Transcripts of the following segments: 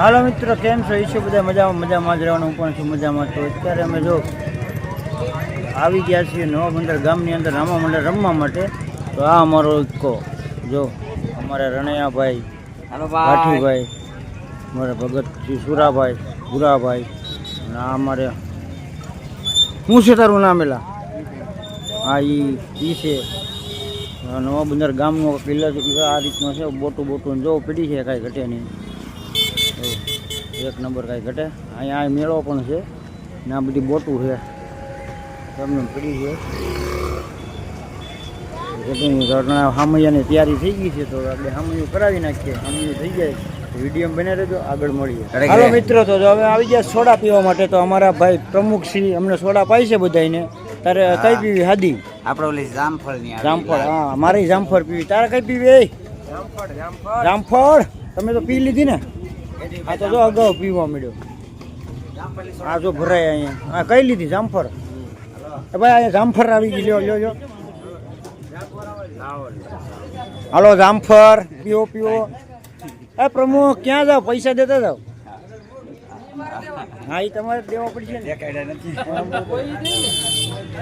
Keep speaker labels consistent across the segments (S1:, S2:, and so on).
S1: હાલો મિત્રો કેમ છો? ઈચ્છો બધા મજામાં મજામાં જ રહેવાનું. હું પણ છું મજામાં તો અત્યારે અમે જો આવી ગયા છીએ નવા બંદર ગામની અંદર રામા મંડળ રમવા માટે. તો આ અમારો ઇક્કો જો અમારા રણૈયાભાઈ ભાઠીભાઈ અમારા ભગતસિંહ સુરાભાઈ ભૂરાભાઈ અને આ અમારે હું છે તારું નામ એલા? હા ઈ ઈ છે. નવા બંદર ગામનો કિલ્લો આ રીતનો છે બોટું બોટું જો પડી છે કાંઈ ઘટે નહીં. એક નંબર કાંઈ ઘટે. અહીંયા આ મેળો પણ છે ને આ બધી બોટું છે. તમને પડી છે. ઘટના હામૈયાની તૈયારી થઈ ગઈ છે તો આપણે હામૈયું કરાવી નાખીએ. હામૈયું થઈ જાય. વીડિયો બને રહેજો. આગળ મળીએ. હાલો મિત્રો તો હવે આવી ગયા સોડા પીવા માટે તો અમારા ભાઈ પ્રમુખ શ્રી અમને સોડા પાઈ છે બધાને તારે. કઈ પીવી? હાદી?
S2: આપણે ઓલી જામફળની
S1: જામફળ હા મારી જામફળ પીવી. તારે કઈ પીવી જામફળ? તમે તો પી લીધી ને. આ તો જો અગાઉ પીવા મળ્યો. આ જો ભરાય અહીંયા. હા કઈ લીધી? જામફળ? એ ભાઈ અહીંયા જામફર આવી ગઈ. લ્યો લ્યો લ્યો. હાલો જામફળ પીવો પીવો એ પ્રમુખ ક્યાં જાવ પૈસા દેતા જાવ હા એ તમારે દેવા પડશે ને.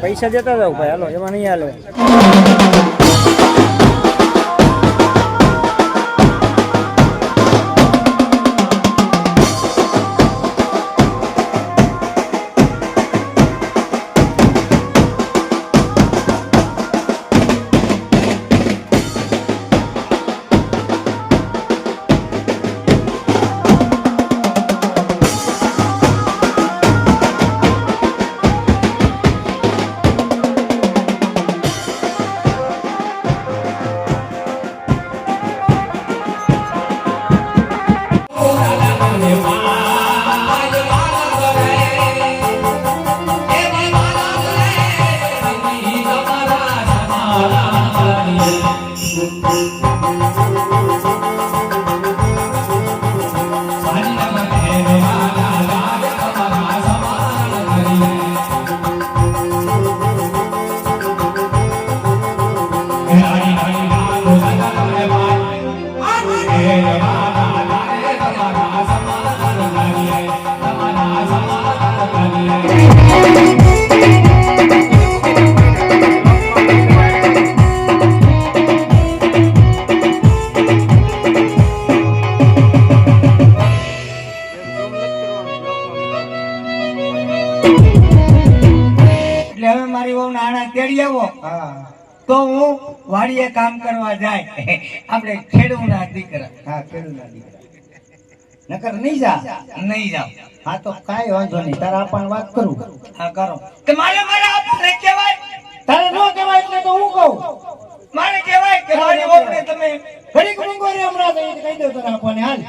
S1: પૈસા દેતા જાવ ભાઈ. હાલો એમાં નહીં હાલે.
S3: તો હું વાડીએ કામ કરવા જાય. આપણે ખેડૂના દીકરા.
S4: હા ખેડૂતના દીકરા. નકર નહીં જા
S3: નહીં જાવ.
S4: હા તો કાંઈ વાંધો નહીં. તારા પણ વાત કરું.
S3: હા કરો. કે મારે મારે આપણને કહેવાય.
S4: તારે ન કહેવાય એટલે તો હું કહું?
S3: મારે કહેવાય કે મારી ઓપને તમે
S4: ઘડીક મૂંગો રે હમણાં તો કહી દો તારા આપણને. હાલ.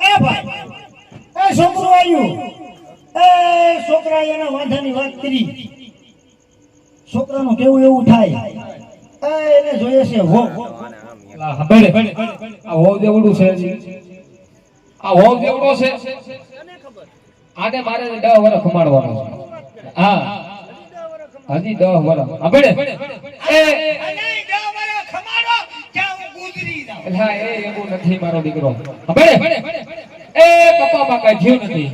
S4: એ ભાઈ. એ છોકરો આવ્યું. એ છોકરા એના વાંધાની વાત કરી. છોકરાનું કેવું એવું થાય? એને જોઈએ છે, હો.
S5: બેડે આ હોવ દેવડું છે આ હોવ દેવડો છે. આને મારે દહ વર્ષ કમાડવાનો છે. હા. હજી દહ વર્ષ હા એ!
S3: હું,
S5: એ એવું નથી મારો દીકરો. એ કપામાં કઈ થયું નથી.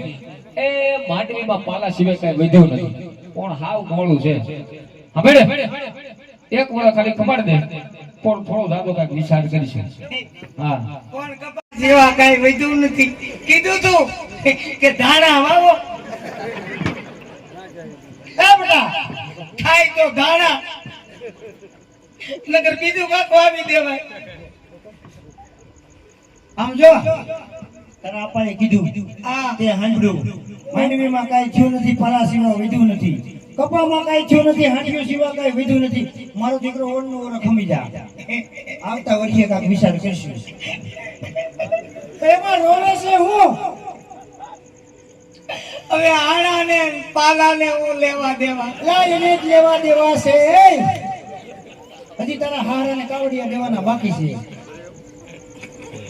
S5: એ માંડવીમાં પાલા સિવાય કઈ વધ્યું નથી. પણ હાવ ગોળું છે. હા એક વર્ષ ખાલી કમાડ દે. પણ થોડો દાદો કાંઈક વિચાર કરીશ હા.
S3: કોણ કપાસ જેવા કાંઈ વધ્યું નથી. કીધું તું કે ધાણા વાવો. એ બેટા ખાય તો ધાણા. નગર બીજું કાકો આવી દેવાય.
S4: આમ જો તારા અપાએ કીધું તે હાંડ્યું માંડવીમાં કાંઈ થયું નથી પલાસીમાં વધ્યું નથી. કપામાં કઈ થયું નથી હાંડિયું સિવાય કઈ વિધું નથી. મારો દીકરો ઓર નો ઓર ખમી જા. આવતા વર્ષે કાંઈક વિચાર કરશું. એમાં રોવે છે હું?
S3: હવે આણા ને પાલા ને હું લેવા દેવા.
S4: લા એને જ લેવા દેવા છે. હજી તારા હાર અને કાવડિયા દેવાના બાકી છે.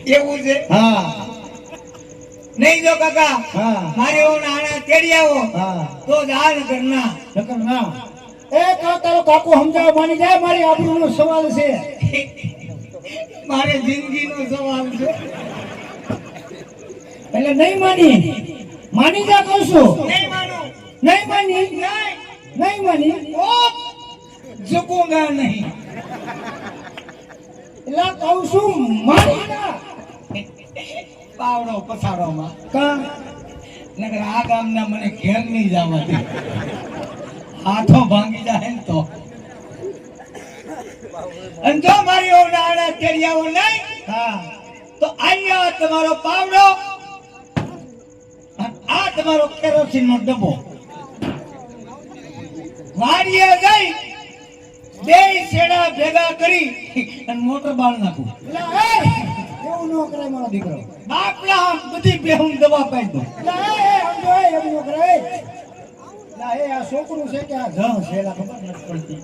S3: એવું છે?
S4: હા.
S3: નહીં જો કાકા મારે હું આણા તેડી આવો. તો દાન કરના નગર ના
S4: નકર ના. એ તો તારો કાકો સમજાવ માની જાય મારી આબરૂનો સવાલ છે.
S3: મારે જિંદગીનો સવાલ છે.
S4: એટલે નહીં માની. માની જા કહું છું
S3: નહીં માનું.
S4: નહીં માની?
S3: નહીં.
S4: નહીં માની?
S3: ઓ! ઝુકુંગા નહીં.
S4: એટલે કહું છું માની જા
S3: પાવડો પછાડોમાં
S4: કા
S3: નગર આ ગામના મને ઘેર નહીં જવા દે. હાથો ભાંગી જાય ને તો. અને જો મારી ઓના આડા કેરિયાઓ નહીં
S4: હા.
S3: તો અહીંયા તમારો પાવડો આ તમારો કેરોસીન નો ડબ્બો. વાડીએ જઈ બે શેડા ભેગા કરી અને મોટર બાળ નાખું.
S4: એવું ન કરે મારો દીકરો
S3: બાપલા બધી બેહું દવા પાઈ દો
S4: ના એ સમજો એ એવું ન કરે ના એ આ છોકરું છે કે આ જણ છે એલા ખબર નથી પડતી.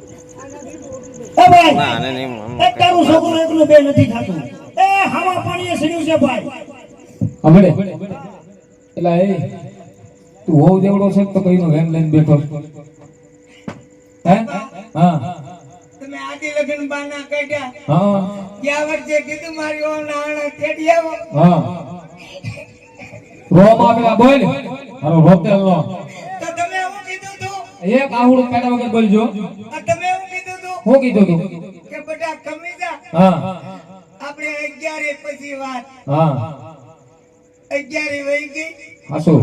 S4: એ ભાઈ એ તારું છોકરું એકલું બે નથી થતું. એ હવા પાણીએ સડ્યું છે ભાઈ.
S5: હમણે એલા એ તું હોવ જેવડો છે તો કઈનો વેન લઈને બેઠો. હે? હા.
S3: આદિ લગ્ન બાના કાઢ્યા.
S5: હા.
S3: ગયા વર્ષે કીધું મારી ઓ નાણા તેડી આવો.
S5: હા. રોમ આવેલા બોલ. અરે રોટેલ નો.
S3: તો તમે એવું કીધું તું?
S5: એક આહુડું પેડા વગર બોલજો.
S3: તમે એવું કીધું તું?
S5: હું કીધું તું?
S3: કે બેટા કમીજા
S5: હા.
S3: આપણે અગિયારે પછી વાત.
S5: હા.
S3: અગિયારે વહી ગઈ.
S5: હાસો.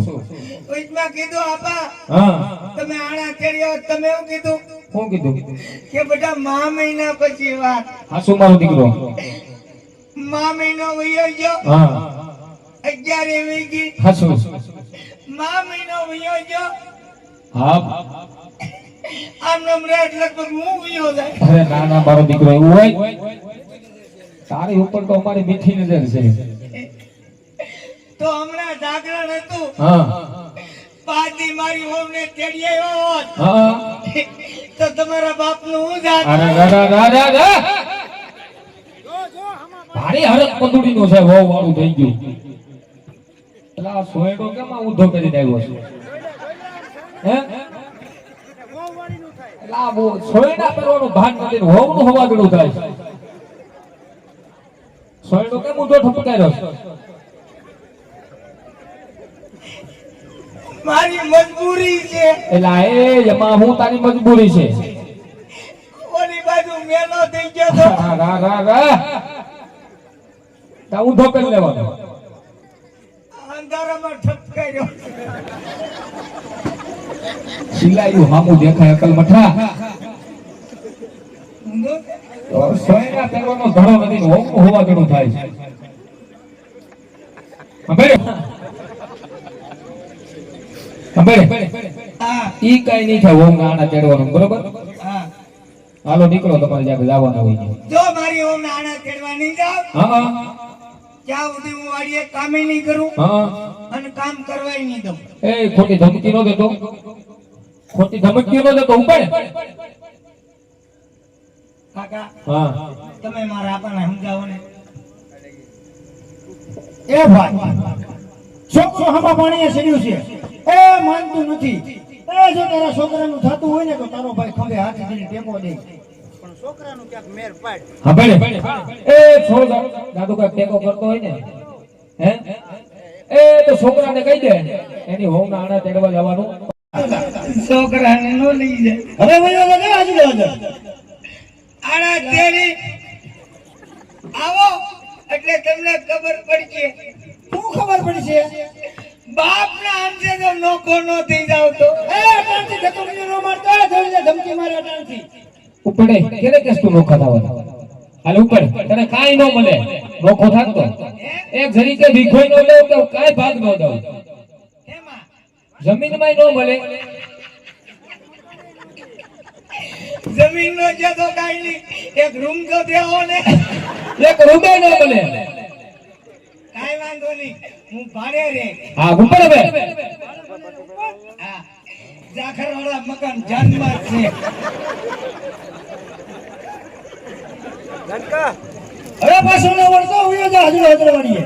S3: વચમાં કીધું આપા
S5: હા.
S3: તમે આણા તેડ્યો તમે એવું કીધું?
S5: હું કીધું?
S3: કે બેટા મા મહિના પછી વાત.
S5: હાસુ મારો દીકરો?
S3: મા મહિનો વયો ગયો.
S5: હા.
S3: અગિયાર એવી ગઈ.
S5: હાસુ
S3: મા મહિનો વયો ગયો.
S5: હા.
S3: આમ નામ એટલે હું વયો જાય.
S5: અરે ના ના મારો દીકરો એવું હોય? તારી ઉપર તો અમારી મીઠી નજર છે.
S3: તો હમણાં જાગરણ હતું.
S5: હા.
S3: પાછી મારી હોમને તેડી આવ્યો હોત તો તમારા બાપનું હું જાત?
S5: અરે દાદા રા રા ભારી હરક છે વહુ વાળું થઈ ગયું. એટલે આ સોયડો કેમ આ ઊંધો કરી દેવો છે? હે? સોયડા ભાન નથી ને હવાગડું થાય. સોયડો કેમ ઊંધો ઠપકાર્યો છે?
S3: મારી મજબૂરી છે.
S5: એટલે એ એમાં હું તારી મજબૂરી છે.
S3: ઓલી બાજુ મેલો થઈ ગયો તો?
S5: રા રા રા તા ઊંધો કરી લેવાનો.
S3: અંધારામાં ઠપકાર્યો
S5: સિલાયું હામું દેખાય અકલ મઠા. સોયના પહેરવાનો ધડો નથી હોવા જેવું થાય છે. સાંભળ્યો? ઈ કઈ નહીં થાય હોમ આના ચડવાનું બરોબર? હાલો નીકળો તમારે જ્યાં જવાના હોય
S3: જો મારી હોમ નાણા તેડવા જાવ
S5: હા હા.
S3: સુધી હું વાડીએ કામે નહીં કરું
S5: હા.
S3: અને કામ કરવાય નહીં દઉં.
S5: એ ખોટી ધમકી નો દેતો. ખોટી ધમકી નો દેતો ઉપાડ.
S3: કાકા
S5: હા.
S3: તમે મારા આપણને સમજાવો ને.
S4: એ ભાઈ ચોખ્ખો હવા પાણીએ સડ્યું છે. એ માનતું નથી. એ જો તારા છોકરાનું થતું હોય ને તો તારો ભાઈ ખંભે હાથ દીને ટેકો દે.
S5: હા ભલે એ છોડ દાદુ કઈ ટેકો કરતો હોય ને. હે? એ તો છોકરાને કહી દે. એની હોમ ના આણા તેડવા જવાનું.
S3: છોકરાને નો લઈ જાય.
S4: હવે વયો લગે આજુ
S3: આણા તેડી. આવો. એટલે તમને ખબર પડશે.
S4: શું ખબર પડી છે
S3: બાપ ના અંશે તો નોખો નો થઈ જાવ તો
S4: એ અટાણથી ધક્કો નો મારતા જોઈને ધમકી મારે અટાણથી.
S5: ઉપડે કેને કેસ તું નોખા થવાનો હાલ ઉપર તને કાઈ નો મળે નોખો થાકતો. એક જરી કે ભીખોઈ નો લેવ કે કાઈ ભાગ નો દઉં. જમીનમાં નો મળે.
S3: જમીન નો છે કાઈ નહીં એક રૂમ તો દેવો ને.
S5: એક રૂમે નો મળે.
S3: વાંધો નહીં. હું ભાડે રે
S5: હા ઉપર હવે.
S3: હા. મકાન જાનમાં છે.
S4: હવે પાછો ન વળતો ઉયો જા હજુ હજરવાડીએ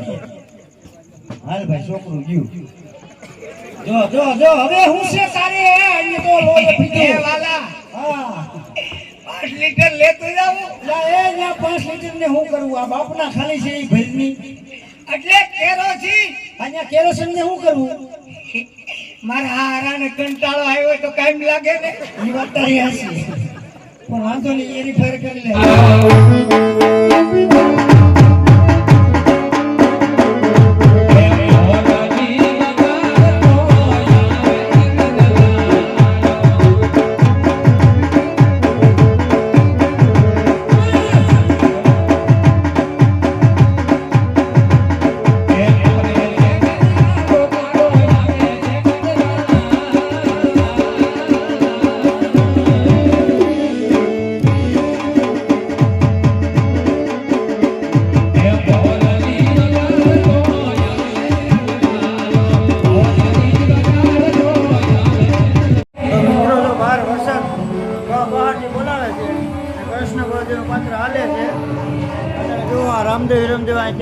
S4: હાલ ભાઈ છોકરું ગયું. જો જો જો હવે હું છે તારે? અહીંયા તો
S3: વાલા.
S4: હા.
S3: પાંચ લીટર લેતો જાવું
S4: લા એ ન્યા પાંચ લીટર ને હું કરું? આ બાપના ખાલી છે એ ભરની
S3: એટલે કેરોસીન.
S5: અહીંયા કેરોસીન ને શું કરવું
S3: મારા હારાને કંટાળો આવ્યો હોય તો કાયમ લાગે ને.
S5: એ વાત તારી હશે પણ વાંધો નહીં એની ફેર કરી લે.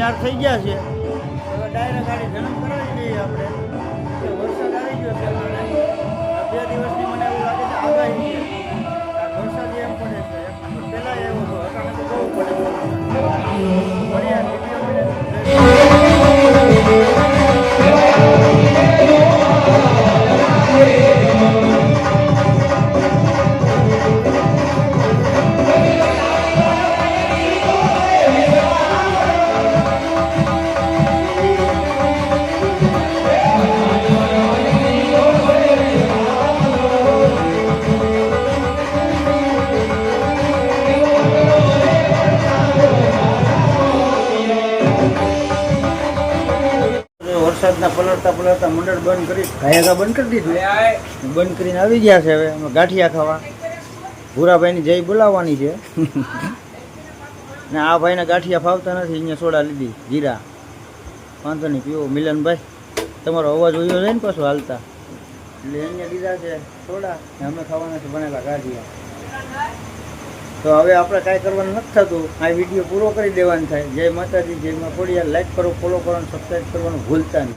S1: તૈયાર થઈ ગયા છે. બંધ કરી ગાયકા બંધ કરી દીધું. બંધ કરીને આવી ગયા છે હવે ગાંઠિયા ખાવા. ભૂરાભાઈની જય બોલાવવાની છે. ને આ ભાઈને ગાંઠિયા ફાવતા નથી, અહીંયા સોડા લીધી, જીરા. વાંધો નહીં, પીવો. મિલનભાઈ, તમારો અવાજ ઓયો છે ને પાછો હાલતા? એટલે અહીંયા લીધા છે સોડા, ને અમે ખાવાના છે ગાંઠિયા. તો હવે આપણે કાંઈ કરવાનું નથી થતું. આ વીડિયો પૂરો કરી દેવાનો થાય. જય માતાજી, જય મા ખોડિયાર લાઈક કરો ફોલો કરો સબસ્ક્રાઈબ કરવાનું ભૂલતા નહીં.